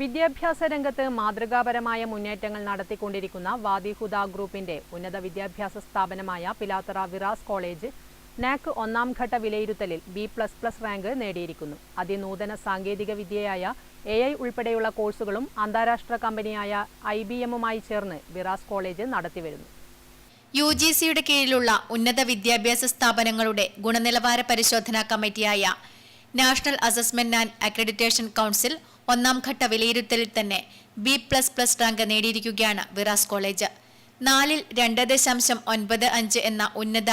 വിദ്യാഭ്യാസ രംഗത്ത് മാതൃകാപരമായ മുന്നേറ്റങ്ങൾ നടത്തിക്കൊണ്ടിരിക്കുന്ന വാദിഹുദ ഗ്രൂപ്പിന്റെ ഉന്നത വിദ്യാഭ്യാസ സ്ഥാപനമായ പിലാത്തറ വിറാസ് കോളേജ് നാക് ഒന്നാം ഘട്ട വിലയിരുത്തലിൽ ബി പ്ലസ് പ്ലസ് റാങ്ക് നേടിയിരിക്കുന്നു. അതിനൂതന സാങ്കേതിക വിദ്യയായ എ ഐ ഉൾപ്പെടെയുള്ള കോഴ്സുകളും അന്താരാഷ്ട്ര കമ്പനിയായ ഐ ബി എമ്മുമായി ചേർന്ന് വിറാസ് കോളേജ് നടത്തിവരുന്നു. യു ജി സിയുടെ കീഴിലുള്ള ഉന്നത വിദ്യാഭ്യാസ സ്ഥാപനങ്ങളുടെ ഗുണനിലവാര പരിശോധനാ കമ്മിറ്റിയായ national assessment and accreditation council ഒന്നാം ഘട്ട വിലയിരുത്തലിൽ തന്നെ ബി പ്ലസ് പ്ലസ് റാങ്ക് നേടിയിരിക്കുകയാണ് വിറാസ് കോളേജ്. നാലിൽ രണ്ട് ദശാംശം ഒൻപത് അഞ്ച് എന്ന ഉന്നത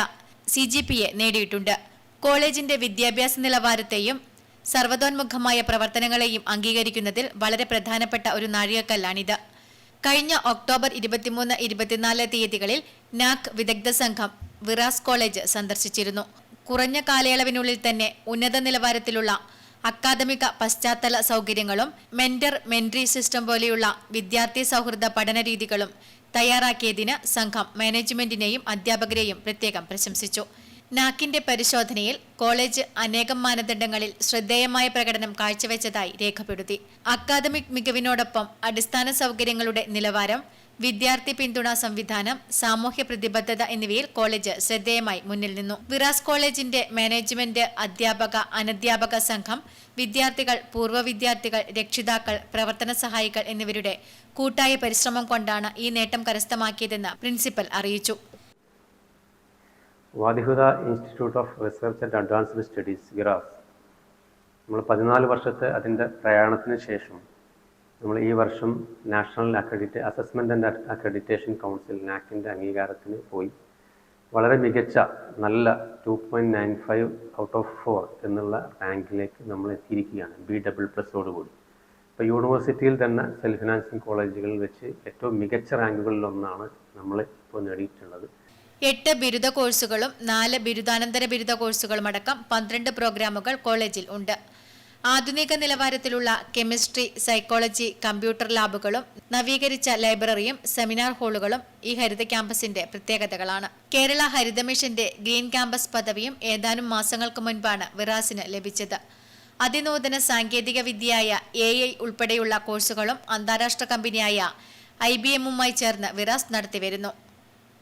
സി ജി പി എ നേടിയിട്ടുണ്ട്. കോളേജിന്റെ വിദ്യാഭ്യാസ നിലവാരത്തെയും സർവതോന്മുഖമായ പ്രവർത്തനങ്ങളെയും അംഗീകരിക്കുന്നതിൽ വളരെ പ്രധാനപ്പെട്ട ഒരു നാഴികക്കല്ലാണിത്. കഴിഞ്ഞ ഒക്ടോബർ ഇരുപത്തിമൂന്ന് ഇരുപത്തിനാല് തീയതികളിൽ നാക് വിദഗ്ധ സംഘം വിറാസ് കോളേജ് സന്ദർശിച്ചിരുന്നു. കുറഞ്ഞ കാലയളവിനുള്ളിൽ തന്നെ ഉന്നത നിലവാരത്തിലുള്ള അക്കാദമിക പശ്ചാത്തല സൗകര്യങ്ങളും മെന്റർ മെൻട്രി സിസ്റ്റം പോലെയുള്ള വിദ്യാർത്ഥി സൗഹൃദ പഠന രീതികളും തയ്യാറാക്കിയതിന് സംഘം മാനേജ്മെന്റിനെയും അധ്യാപകരെയും പ്രത്യേകം പ്രശംസിച്ചു. നാക്കിന്റെ പരിശോധനയിൽ കോളേജ് അനേകം മാനദണ്ഡങ്ങളിൽ ശ്രദ്ധേയമായ പ്രകടനം കാഴ്ചവെച്ചതായി രേഖപ്പെടുത്തി. അക്കാദമിക് മികവിനോടൊപ്പം അടിസ്ഥാന സൗകര്യങ്ങളുടെ നിലവാരം വിദ്യാർത്ഥി പിന്തുണ സംവിധാനം സാമൂഹ്യ പ്രതിബദ്ധത എന്നിവയിൽ കോളേജ് ശ്രദ്ധേയമായി മുന്നിൽ നിന്നു. വിറാസ് കോളേജിന്റെ മാനേജ്മെന്റ് അധ്യാപക അനധ്യാപക സംഘം വിദ്യാർത്ഥികൾ പൂർവ വിദ്യാർത്ഥികൾ രക്ഷിതാക്കൾ പ്രവർത്തന സഹായികൾ എന്നിവരുടെ കൂട്ടായ പരിശ്രമം കൊണ്ടാണ് ഈ നേട്ടം കരസ്ഥമാക്കിയതെന്ന് പ്രിൻസിപ്പൽ അറിയിച്ചു. Wadihuda institute of research and advanced studies ഗിറാസ് നമ്മൾ പതിനാല് വർഷത്തെ അതിന്റെ പ്രയാണത്തിന് ശേഷം നമ്മൾ ഈ വർഷം national accredit assessment and accreditation council നാക്കിന്റെ അംഗീകാരത്തിന് പോയി. വളരെ മികച്ച നല്ല two point nine five out of four എന്നുള്ള റാങ്കിലേക്ക് നമ്മൾ എത്തിയിരിക്കുകയാണ് ബി ഡബിൾ പ്ലസോടുകൂടി ഇപ്പോൾ യൂണിവേഴ്സിറ്റിയിൽ തന്നെ സെൽഫ് ഫിനാൻസിങ് കോളേജുകളിൽ വെച്ച് ഏറ്റവും മികച്ച റാങ്കുകളിലൊന്നാണ് നമ്മൾ ഇപ്പോൾ നേടിയിട്ടുള്ളത്. എട്ട് ബിരുദ കോഴ്സുകളും നാല് ബിരുദാനന്തര ബിരുദ കോഴ്സുകളും അടക്കം പന്ത്രണ്ട് പ്രോഗ്രാമുകൾ കോളേജിൽ ഉണ്ട്. ആധുനിക നിലവാരത്തിലുള്ള കെമിസ്ട്രി സൈക്കോളജി കമ്പ്യൂട്ടർ ലാബുകളും നവീകരിച്ച ലൈബ്രറിയും സെമിനാർ ഹാളുകളും ഈ ഹരിത ക്യാമ്പസിന്റെ പ്രത്യേകതകളാണ്. കേരള ഹരിത മിഷന്റെ ഗ്രീൻ ക്യാമ്പസ് പദവിയും ഏതാനും മാസങ്ങൾക്ക് മുൻപാണ് വിറാസിന് ലഭിച്ചത്. അതിനൂതന സാങ്കേതിക വിദ്യയായ എ ഐ ഉൾപ്പെടെയുള്ള കോഴ്സുകളും അന്താരാഷ്ട്ര കമ്പനിയായ ഐ ബി എമ്മുമായി ചേർന്ന് വിറാസ് നടത്തിവരുന്നു.